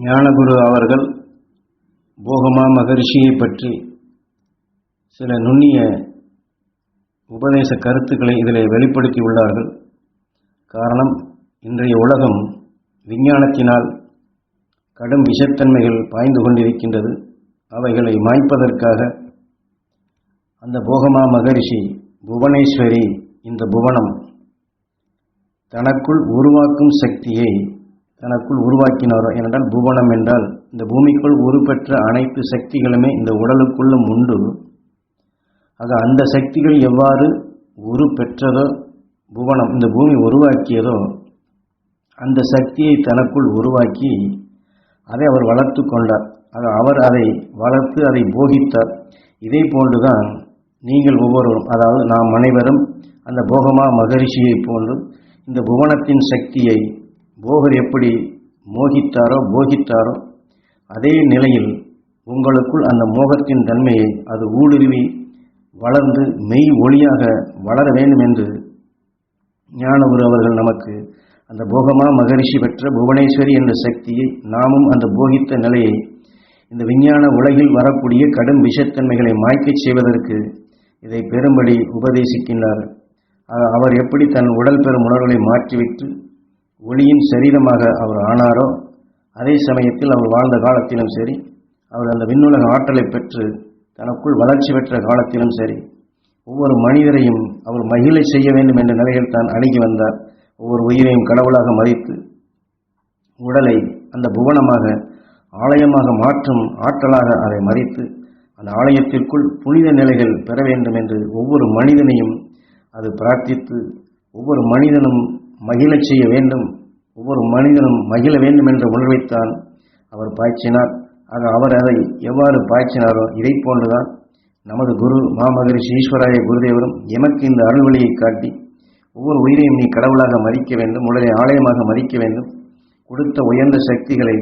ஞானகுரு அவர்கள் போகமா மகரிஷியை பற்றி சில நுண்ணிய உபதேச கருத்துக்களை இதில் வெளிப்படுத்தி உள்ளார்கள் காரணம் இன்றைய உலகம் விஞ்ஞானத்தினால் கடும் விஷத்தன்மைகள் பாய்ந்து கொண்டிருக்கின்றது. அவைகளை மாய்ப்பதற்காக அந்த போகமா மகரிஷி புவனேஸ்வரி இந்த புவனம் தனக்குள் உருவாக்கும் சக்தியை தனக்குள் உருவாக்கினாரோ ஏனென்றால் புவனம் என்றால் இந்த பூமிக்குள் உருப்பெற்ற அனைத்து சக்திகளுமே இந்த உடலுக்குள்ளும் உண்டு. ஆக அந்த சக்திகள் எவ்வாறு உரு பெற்றதோ புவனம் இந்த பூமி உருவாக்கியதோ அந்த சக்தியை தனக்குள் உருவாக்கி அதை அவர் வளர்த்து கொண்டார். ஆக அவர் அதை வளர்த்து அதை போகித்தார். இதே போன்றுதான் நீங்கள் ஒவ்வொருவரும் அதாவது நாம் அனைவரும் அந்த போகமா மகரிஷியை போன்று இந்த புவனத்தின் சக்தியை போகர் எப்படி மோகித்தாரோ போகித்தாரோ அதே நிலையில் உங்களுக்குள் அந்த மோகத்தின் தன்மையை அது ஊடுருவி வளர்ந்து மெய் ஒளியாக வளர வேண்டும் என்று ஞானகுரு அவர்கள் நமக்கு அந்த போகமா மகரிஷி பெற்ற புவனேஸ்வரி என்ற சக்தியை நாமும் அந்த போகித்த நிலையை இந்த விஞ்ஞான உலகில் வரக்கூடிய கடும் விஷத்தன்மைகளை மாய்க்கச் செய்வதற்கு இதை பெரும்படி உபதேசிக்கின்றார். அவர் எப்படி தன் உடல் பெறும் உணர்வுகளை மாற்றிவிட்டு ஒளியின் சரீரமாக அவர் ஆனாரோ அதே சமயத்தில் அவர் வாழ்ந்த காலத்திலும் சரி அவர் அந்த விண்ணுலக ஆற்றலை பெற்று தனக்குள் வளர்ச்சி பெற்ற காலத்திலும் சரி ஒவ்வொரு மனிதரையும் அவர் மகிழை செய்ய வேண்டும் என்ற நிலையில் தான் அணுகி வந்தார். ஒவ்வொரு உயிரையும் கடவுளாக மதித்து உடலை அந்த புவனமாக ஆலயமாக மாற்றும் ஆற்றலாக அதை மதித்து அந்த ஆலயத்திற்குள் புனித நிலைகள் பெற வேண்டும் என்று ஒவ்வொரு மனிதனையும் அது பிரார்த்தித்து ஒவ்வொரு மனிதனும் மகிழச் செய்ய வேண்டும். ஒவ்வொரு மனிதனும் மகிழ வேண்டும் என்ற உணர்வைத்தான் அவர் பாய்ச்சினார். ஆக அவர் அதை எவ்வாறு பாய்ச்சினாரோ இதை போன்றுதான் நமது குரு மாமகரிஷி ஈஸ்வராய குருதேவரும் எமக்கு இந்த அருள்வழியை காட்டி ஒவ்வொரு உயிரையும் நீ கடவுளாக மதிக்க வேண்டும் உடலை ஆலயமாக மதிக்க வேண்டும் கொடுத்த உயர்ந்த சக்திகளை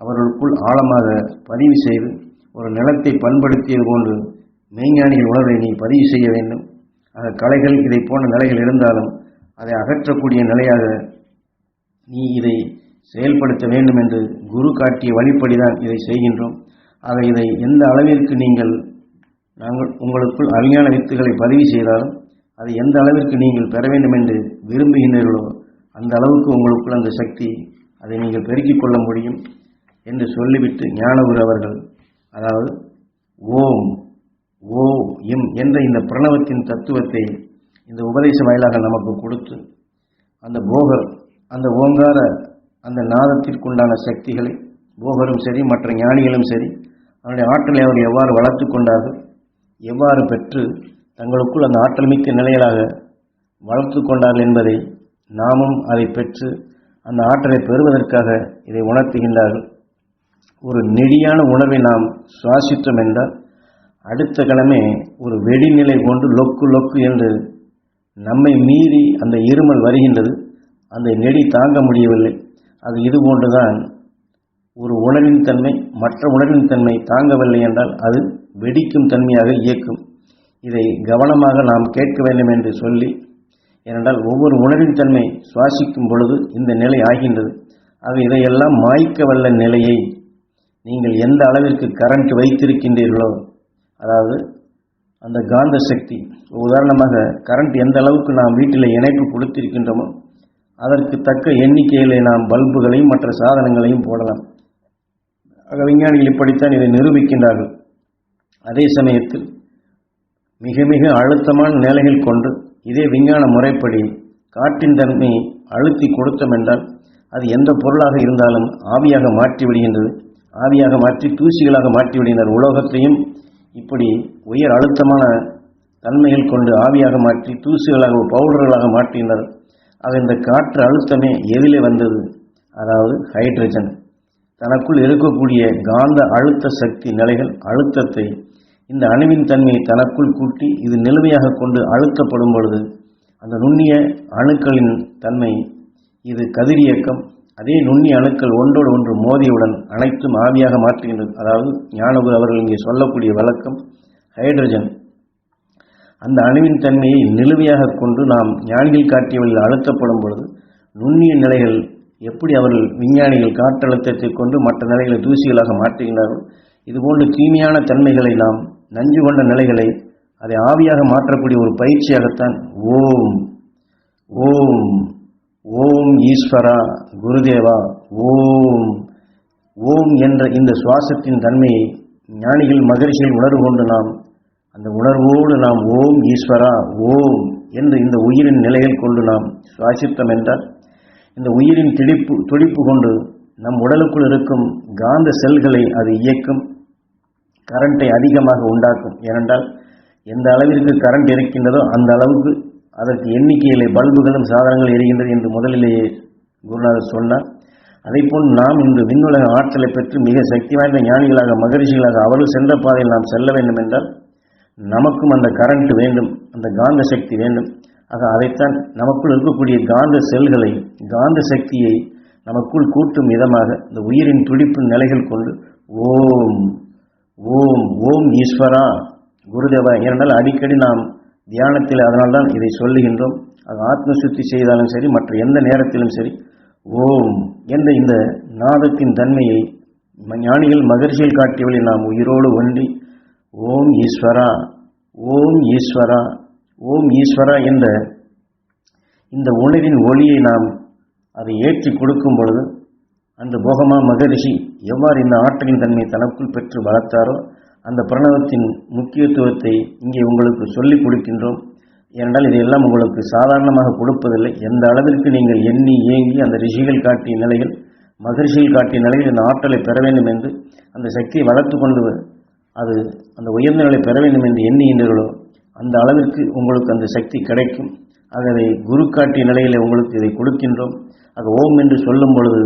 அவர்களுக்குள் ஆழமாக பதிவு செய்து ஒரு நிலத்தை பண்படுத்தியது போன்று மெய்ஞானிகள் உணர்வை நீ பதிவு செய்ய வேண்டும். ஆக கலைகள் இதை போன்ற நிலைகள் இருந்தாலும் அதை அகற்றக்கூடிய நிலையாக நீ இதை செயல்படுத்த வேண்டும் என்று குரு காட்டிய வழிப்படிதான் இதை செய்கின்றோம். ஆக இதை எந்த அளவிற்கு நீங்கள் நாங்கள் உங்களுக்குள் அவிஞான வித்துகளை பதிவு செய்தாலும் அதை எந்த அளவிற்கு நீங்கள் பெற வேண்டும் என்று விரும்புகின்றீர்களோ அந்த அளவுக்கு உங்களுக்குள் அந்த சக்தி அதை நீங்கள் பெருக்கிக் கொள்ள முடியும் என்று சொல்லிவிட்டு ஞானகுரு அவர்கள் அதாவது ஓம் ஓ இம் என்ற இந்த பிரணவத்தின் தத்துவத்தை இந்த உபதேச வாயிலாக நமக்கு கொடுத்து அந்த போகர் அந்த ஓங்கார அந்த நாதத்திற்குண்டான சக்திகளை போகரும் சரி மற்ற ஞானிகளும் சரி அவருடைய ஆற்றலை அவர் எவ்வாறு வளர்த்து கொண்டார்கள் எவ்வாறு பெற்று தங்களுக்குள் அந்த ஆற்றல் மிக்க நிலைகளாக வளர்த்து கொண்டார்கள் என்பதை நாமும் அதை பெற்று அந்த ஆற்றலை பெறுவதற்காக இதை உணர்த்துகின்றார்கள். ஒரு நெடியான உணர்வை நாம் சுவாசித்தோம் என்றால் அடுத்த கிழமை ஒரு வெடிநிலை கொண்டு லொக்கு லொக்கு என்று நம்மை மீறி அந்த இருமல் வருகின்றது. அந்த நெடி தாங்க முடியவில்லை. அது இது போன்றுதான் ஒரு உணர்வின் தன்மை மற்ற உணர்வின் தன்மை தாங்கவில்லை என்றால் அது வெடிக்கும் தன்மையாக இயக்கும். இதை கவனமாக நாம் கேட்க வேண்டும் என்று சொல்லி ஏனென்றால் ஒவ்வொரு உணர்வின் தன்மை சுவாசிக்கும் பொழுது இந்த நிலை ஆகின்றது. ஆக இதையெல்லாம் மாய்க்க வல்ல நிலையை நீங்கள் எந்த அளவிற்கு கரண்ட் வைத்திருக்கின்றீர்களோ அதாவது அந்த காந்த சக்தி உதாரணமாக கரண்ட் எந்த அளவுக்கு நாம் வீட்டில் இணைப்பு கொடுத்திருக்கின்றோமோ அதற்கு தக்க எண்ணிக்கையில் நாம் பல்புகளையும் மற்ற சாதனங்களையும் போடலாம். ஆக விஞ்ஞானிகள் இப்படித்தான் இதை நிரூபிக்கின்றார்கள். அதே சமயத்தில் மிக மிக அழுத்தமான நிலைகள் கொண்டு இதே விஞ்ஞான முறைப்படி காற்றின் தன்மையை அழுத்தி கொடுத்தோம் என்றால் அது எந்த பொருளாக இருந்தாலும் ஆவியாக மாற்றி விடுகின்றது ஆவியாக மாற்றி தூசிகளாக மாற்றி விடுகின்றனர் உலோகத்தையும் இப்படி உயர் அழுத்தமான தன்மைகள் கொண்டு ஆவியாக மாற்றி தூசுகளாக பவுடர்களாக மாற்றினர். ஆக இந்த காற்று அழுத்தமே எதிலே வந்தது. அதாவது ஹைட்ரஜன். தனக்குள் இருக்கக்கூடிய காந்த அழுத்த சக்தி நிலைகள் அழுத்தத்தை இந்த அணுவின் தன்மையை தனக்குள் கூட்டி இது நிலுவையாக கொண்டு அழுத்தப்படும் பொழுது அந்த நுண்ணிய அணுக்களின் தன்மை இது கதிரியக்கம் அதே நுண்ணிய அணுக்கள் ஒன்றோடு ஒன்று மோதியவுடன் அனைத்தும் ஆவியாக மாற்றுகின்றது. அதாவது ஞானகுரு அவர்கள் இங்கே சொல்லக்கூடிய வழக்கம் ஹைட்ரஜன். அந்த அணுவின் தன்மையை நிலுவையாக கொண்டு நாம் ஞானிகள் காட்டியவர்கள் அழுத்தப்படும் பொழுது நுண்ணிய நிலைகள் எப்படி அவர்கள் விஞ்ஞானிகள் காற்றழுத்தத்தை கொண்டு மற்ற நிலைகளை தூசிகளாக மாற்றுகின்றார்கள் இதுபோன்று தீமையான தன்மைகளை நாம் நஞ்சு கொண்ட நிலைகளை அதை ஆவியாக மாற்றக்கூடிய ஒரு பயிற்சியாகத்தான் ஓம் ஓம் ஓம் ஈஸ்வரா குருதேவா ஓம். ஓம் என்ற இந்த சுவாசத்தின் தன்மையை ஞானிகள் மகிழ்ச்சியில் உணர்வு கொண்டு நாம் அந்த உணர்வோடு நாம் ஓம் ஈஸ்வரா ஓம் என்று இந்த உயிரின் நிலையில் கொண்டு நாம் சுவாசித்தம் என்றால் இந்த உயிரின் துடிப்பு துடிப்பு கொண்டு நம் உடலுக்குள் இருக்கும் காந்த செல்களை அது இயக்கும் கரண்ட்டை அதிகமாக உண்டாக்கும். ஏனென்றால் எந்த அளவிற்கு கரண்ட் இருக்கின்றதோ அந்த அளவுக்கு அதற்கு எண்ணிக்கையிலே பல்புகளும் சாதனங்கள் எரிகின்றது என்று முதலிலேயே குருநாதர் சொன்னார். அதைப்போல் நாம் இந்த விண்ணுலக ஆற்றலை பெற்று மிக சக்தி வாய்ந்த ஞானிகளாக மகரிஷிகளாக அவர்கள் சென்ற பாதையில் நாம் செல்ல வேண்டும் என்றால் நமக்கும் அந்த கரண்ட் வேண்டும் அந்த காந்த சக்தி வேண்டும். ஆக அதைத்தான் நமக்குள் இருக்கக்கூடிய காந்த செல்களை காந்த சக்தியை நமக்குள் கூட்டும் விதமாக இந்த உயிரின் துடிப்பு நிலைகள் கொண்டு ஓம் ஓம் ஓம் ஈஸ்வரா குருதேவா ஏனென்றால் அடிக்கடி நாம் தியானத்தில் அதனால்தான் இதை சொல்லுகின்றோம். அது ஆத்ம சுத்தி செய்தாலும் சரி மற்ற எந்த நேரத்திலும் சரி ஓம் என்ற இந்த நாதத்தின் தன்மையை ஞானிகள் மகிழ்ச்சியில் காட்டியவளை நாம் உயிரோடு ஒன்றி ஓம் ஈஸ்வரா ஓம் ஈஸ்வரா ஓம் ஈஸ்வரா என்ற இந்த உணவின் ஒளியை நாம் அதை ஏற்றி கொடுக்கும் பொழுது அந்த போகமா மகரிஷி எவ்வாறு இந்த ஆற்றலின் தன்மை தனக்குள் பெற்று வளர்த்தாரோ அந்த பிரணவத்தின் முக்கியத்துவத்தை இங்கே உங்களுக்கு சொல்லிக் கொடுக்கின்றோம். ஏனென்றால் இதையெல்லாம் உங்களுக்கு சாதாரணமாக கொடுப்பதில்லை. எந்த அளவிற்கு நீங்கள் எண்ணி ஏங்கி அந்த ரிஷிகள் காட்டிய நிலையில் மகிழ்ச்சியில் காட்டிய நிலையில் இந்த ஆற்றலை பெற வேண்டும் என்று அந்த சக்தியை வளர்த்து கொண்டு அது அந்த உயர்ந்த நிலை பெற வேண்டும் என்று எண்ணுகின்றீர்களோ அந்த அளவிற்கு உங்களுக்கு அந்த சக்தி கிடைக்கும். ஆகவே குரு காட்டிய நிலையில் உங்களுக்கு இதை கொடுக்கின்றோம். ஆக ஓம் என்று சொல்லும் பொழுது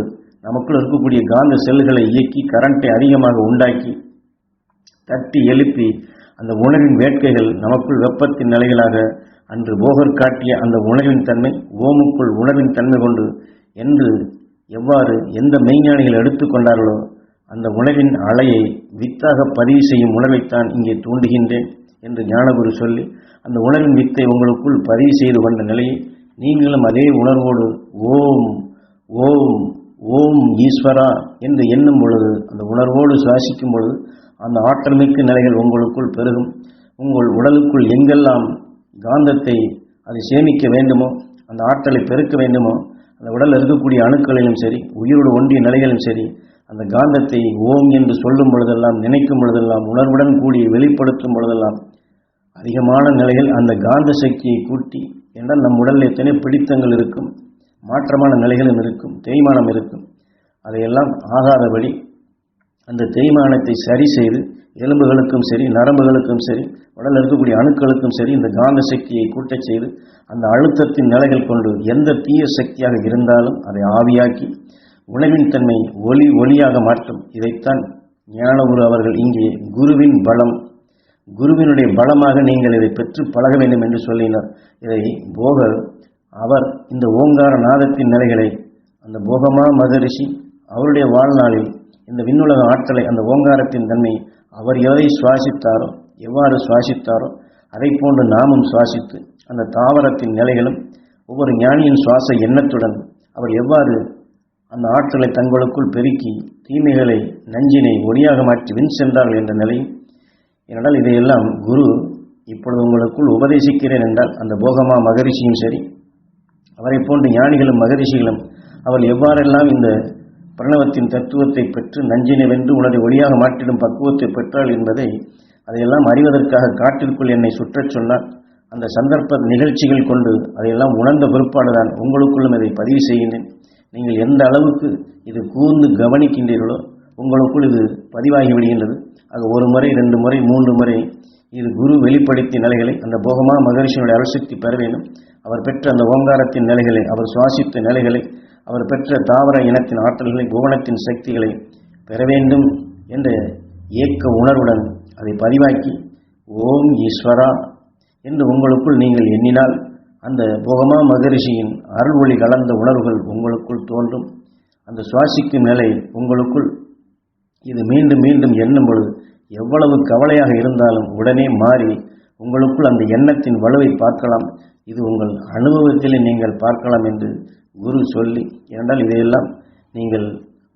நமக்குள் இருக்கக்கூடிய காந்த செல்களை இயக்கி கரண்ட்டை அதிகமாக உண்டாக்கி தட்டி எழுப்பி அந்த உணர்வின் வேட்கைகள் நமக்குள் வெப்பத்தின் நிலைகளாக அன்று போகர் காட்டிய அந்த உணர்வின் தன்மை ஓமுக்குள் உணர்வின் தன்மை கொண்டு என்று எவ்வாறு எந்த மெய்ஞானிகள் எடுத்துக்கொண்டார்களோ அந்த உணவின் அலையை வித்தாக பதிவு செய்யும் உணர்வைத்தான் இங்கே தூண்டுகின்றேன் என்று ஞானகுரு சொல்லி அந்த உணர்வின் வித்தை உங்களுக்குள் பதிவு செய்து கொண்ட நிலையை நீங்களும் அதே உணர்வோடு ஓம் ஓம் ஓம் ஈஸ்வரா என்று எண்ணும் பொழுது அந்த உணர்வோடு சுவாசிக்கும் பொழுது அந்த ஆற்றல் மிக்க நிலைகள் உங்களுக்குள் பெருகும். உங்கள் உடலுக்குள் எங்கெல்லாம் காந்தத்தை அதை சேமிக்க வேண்டுமோ அந்த ஆற்றலை பெருக்க வேண்டுமோ அந்த உடலில் இருக்கக்கூடிய அணுக்களிலும் சரி உயிரோடு ஒன்றிய நிலைகளிலும் சரி அந்த காந்தத்தை ஓம் என்று சொல்லும் பொழுதெல்லாம் நினைக்கும் பொழுதெல்லாம் உணர்வுடன் கூடி வெளிப்படுத்தும் பொழுதெல்லாம் அதிகமான நிலையில் அந்த காந்த சக்தியை கூட்டி என்றால் நம் உடலில் எத்தனை பிடித்தங்கள் இருக்கும் மாற்றமான நிலைகளும் இருக்கும் தேய்மானம் இருக்கும். அதையெல்லாம் ஆகாதபடி அந்த தேய்மானத்தை சரி செய்து எலும்புகளுக்கும் சரி நரம்புகளுக்கும் சரி உடலில் இருக்கக்கூடிய அணுக்களுக்கும் சரி இந்த காந்த சக்தியை கூட்டச் செய்து அந்த அழுத்தத்தின் நிலைகள் கொண்டு எந்த தீய சக்தியாக இருந்தாலும் அதை ஆவியாக்கி உணவின் தன்மை ஒளி ஒளியாக மாற்றும். இதைத்தான் ஞானகுரு அவர்கள் இங்கே குருவின் பலம் குருவினுடைய பலமாக நீங்கள் இதை பெற்று பழக வேண்டும் என்று சொல்லினார். இதை போக அவர் இந்த ஓங்கார நாதத்தின் நிலைகளை அந்த போகமா மகரிஷி அவருடைய வாழ்நாளில் இந்த விண்ணுலக ஆற்றலை அந்த ஓங்காரத்தின் தன்மை அவர் எதை சுவாசித்தாரோ எவ்வாறு சுவாசித்தாரோ அதை போன்று நாமும் சுவாசித்து அந்த தாவரத்தின் நிலைகளும் ஒவ்வொரு ஞானியின் சுவாச எண்ணத்துடன் அவர் எவ்வாறு அந்த ஆற்றலை தங்களுக்குள் பெருக்கி தீமைகளை நஞ்சினை ஒளியாக மாற்றி வின் சென்றார்கள் என்ற நிலை ஏனென்றால் இதையெல்லாம் குரு இப்பொழுது உங்களுக்குள் உபதேசிக்கிறேன் என்றால் அந்த போகமா மகரிஷியும் சரி அவரை போன்ற ஞானிகளும் மகரிஷிகளும் அவர் எவ்வாறெல்லாம் இந்த பிரணவத்தின் தத்துவத்தை பெற்று நஞ்சினை வென்று உனது ஒளியாக மாற்றிடும் பக்குவத்தை பெற்றாள் என்பதை அதையெல்லாம் அறிவதற்காக காட்டிற்குள் என்னை சுற்றச் சொன்னார். அந்த சந்தர்ப்ப நிகழ்ச்சிகள் கொண்டு அதையெல்லாம் உணர்ந்த பிற்பாடுதான் உங்களுக்குள்ளும் இதை பதிவு செய்கின்றேன். நீங்கள் எந்த அளவுக்கு இது கூர்ந்து கவனிக்கின்றீர்களோ உங்களுக்குள் இது பதிவாகி விடுகின்றது. அது ஒரு முறை ரெண்டு முறை மூன்று முறை இது குரு வெளிப்படுத்திய நிலைகளை அந்த போகமா மகரிஷியினுடைய அரசக்தி பெற வேண்டும். அவர் பெற்ற அந்த ஓங்காரத்தின் நிலைகளை அவர் சுவாசித்த நிலைகளை அவர் பெற்ற தாவர இனத்தின் ஆற்றல்களை புவனத்தின் சக்திகளை பெற வேண்டும் என்ற ஏக்க உணர்வுடன் அதை பதிவாக்கி ஓம் ஈஸ்வரா என்று உங்களுக்குள் நீங்கள் எண்ணினால் அந்த போகமா மகரிஷியின் அருள் ஒளி கலந்த உணர்வுகள் உங்களுக்குள் தோன்றும். அந்த சுவாசிக்கும் நிலை உங்களுக்குள். இது மீண்டும் மீண்டும் எண்ணும் பொழுது எவ்வளவு கவலையாக இருந்தாலும் உடனே மாறி உங்களுக்குள் அந்த எண்ணத்தின் வலுவை பார்க்கலாம். இது உங்கள் அனுபவத்திலே நீங்கள் பார்க்கலாம் என்று குரு சொல்லி ஏனென்றால் இதையெல்லாம் நீங்கள்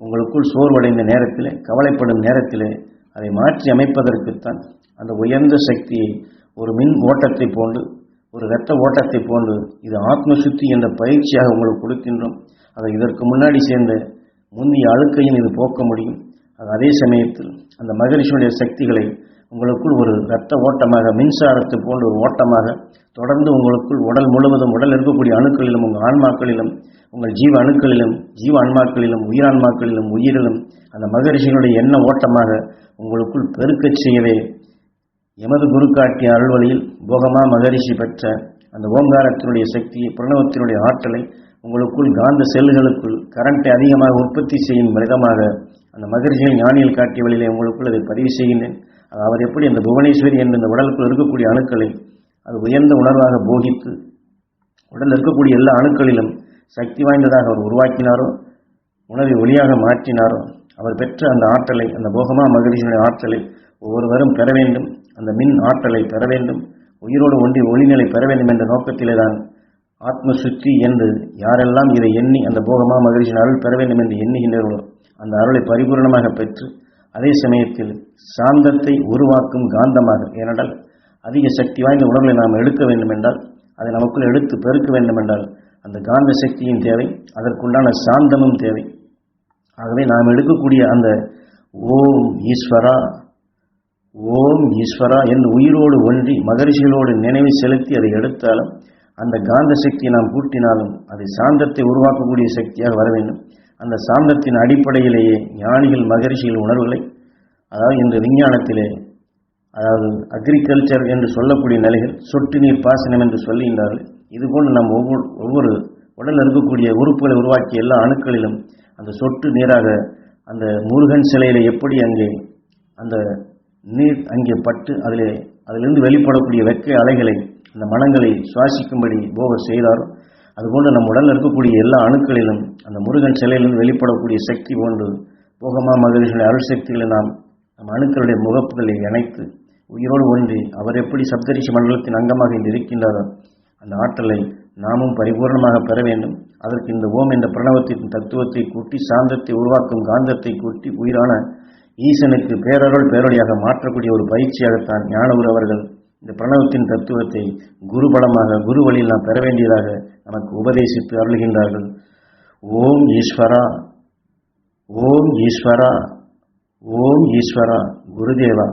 உங்களுக்குள் சோர்வடைந்த நேரத்தில் கவலைப்படும் நேரத்திலே அதை மாற்றி அமைப்பதற்குத்தான் அந்த உயர்ந்த சக்தியை ஒரு மின் ஓட்டத்தை போன்று ஒரு இரத்த ஓட்டத்தை போன்று இது ஆத்ம சுத்தி என்ற பயிற்சியாக உங்களுக்கு கொடுக்கின்றோம். அதை இதற்கு முன்னாடி சேர்ந்த முந்தைய அழுக்கையும் இது போக்க முடியும். அது அதே சமயத்தில் அந்த மகரிஷியுடைய சக்திகளை உங்களுக்குள் ஒரு இரத்த ஓட்டமாக மின்சாரத்தை போன்ற ஒரு ஓட்டமாக தொடர்ந்து உங்களுக்குள் உடல் முழுவதும் உடல் இருக்கக்கூடிய அணுக்களிலும் உங்கள் ஆன்மாக்களிலும் உங்கள் ஜீவ அணுக்களிலும் ஜீவ ஆன்மாக்களிலும் உயிரான்மாக்களிலும் உயிரிலும் அந்த மகரிஷிகளுடைய எண்ண ஓட்டமாக உங்களுக்குள் பெருக்கச் செய்யவே எமது குரு காட்டிய அருள்வழியில் போகமா மகரிஷி பெற்ற அந்த ஓங்காரத்தினுடைய சக்தியை பிரணவத்தினுடைய ஆற்றலை உங்களுக்குள் காந்த செல்களுக்குள் கரண்ட்டை அதிகமாக உற்பத்தி செய்யும் விதமாக அந்த மகரிஷியை ஞானியில் காட்டிய வழியிலே உங்களுக்குள் அதை பதிவு செய்கின்றேன். அவர் எப்படி அந்த புவனேஸ்வரி என்ற இந்த உடலுக்குள் இருக்கக்கூடிய அணுக்களை அது உயர்ந்த உணர்வாக போகித்து உடலில் இருக்கக்கூடிய எல்லா அணுக்களிலும் சக்தி வாய்ந்ததாக அவர் உருவாக்கினாரோ உணவை ஒளியாக மாற்றினாரோ அவர் பெற்ற அந்த ஆற்றலை அந்த போகமா மகிழ்ச்சியினுடைய ஆற்றலை ஒவ்வொருவரும் பெற வேண்டும் அந்த மின் ஆற்றலை பெற வேண்டும் உயிரோடு ஒன்றி ஒளிநிலை பெற வேண்டும் என்ற நோக்கத்திலே தான் ஆத்ம சுத்தி என்று யாரெல்லாம் இதை எண்ணி அந்த போகமா மகிழ்ச்சியின் அருள் பெற வேண்டும் என்று எண்ணுகின்றவர்களோ அந்த அருளை பரிபூர்ணமாக பெற்று அதே சமயத்தில் சாந்தத்தை உருவாக்கும் காந்தமாக ஏனென்றால் அதிக சக்தி வாய்ந்த உணர்வுகளை நாம் எடுக்க வேண்டும் என்றால் அதை நமக்குள் எடுத்து பெருக்க வேண்டும் என்றால் அந்த காந்த சக்தியின் தேவை அதற்குண்டான சாந்தமும் தேவை. ஆகவே நாம் எடுக்கக்கூடிய அந்த ஓம் ஈஸ்வரா ஓம் ஈஸ்வரா என்று உயிரோடு ஒன்றி மகரிஷிகளோடு நினைவு செலுத்தி அதை எடுத்தாலும் அந்த காந்த சக்தியை நாம் கூட்டினாலும் அது சாந்தத்தை உருவாக்கக்கூடிய சக்தியாக வர வேண்டும். அந்த சாந்தத்தின் அடிப்படையிலேயே ஞானிகள் மகரிஷிகள் உணர்வுகளை அதாவது இந்த விஞ்ஞானத்திலே அதாவது அக்ரிகல்ச்சர் என்று சொல்லக்கூடிய நிலைகள் சொட்டு நீர் பாசனம் என்று சொல்லுகின்றார்கள் இதுபோன்று நாம் ஒவ்வொரு ஒவ்வொரு உடலில் இருக்கக்கூடிய உறுப்புகளை உருவாக்கிய எல்லா அணுக்களிலும் அந்த சொட்டு நீராக அந்த முருகன் சிலையில எப்படி அங்கே அந்த நீர் அங்கே பட்டு அதிலே அதிலிருந்து வெளிப்படக்கூடிய வெக்கை அலைகளை அந்த மனங்களை சுவாசிக்கும்படி போக செய்தாரோ அதுபோன்று நம் உடலில் இருக்கக்கூடிய எல்லா அணுக்களிலும் அந்த முருகன் சிலையிலிருந்து வெளிப்படக்கூடிய சக்தி போன்று போகமா மகிழ்ச்சியுடைய அருள் சக்திகளை நாம் நம் அணுக்களுடைய முகப்புகளை இணைத்து உயிரோடு ஒன்றி அவர் எப்படி சப்தரிஷி மண்டலத்தின் அங்கமாக இன்று இருக்கின்றாரோ அந்த ஆற்றலை நாமும் பரிபூர்ணமாக பெற வேண்டும். அதற்கு இந்த ஓம் என்ற பிரணவத்தின் தத்துவத்தை கூட்டி சாந்தத்தை உருவாக்கும் காந்தத்தை கூட்டி உயிரான ஈசனுக்கு பேரருள் பேரொழியாக மாற்றக்கூடிய ஒரு பயிற்சியாகத்தான் ஞானகுரு அவர்கள் இந்த பிரணவத்தின் தத்துவத்தை குரு பலமாக குரு வழியில் நாம் பெற வேண்டியதாக நமக்கு உபதேசித்து அருள்கின்றார்கள். ஓம் ஈஸ்வரா ஓம் ஈஸ்வரா ஓம் ஈஸ்வரா குருதேவா.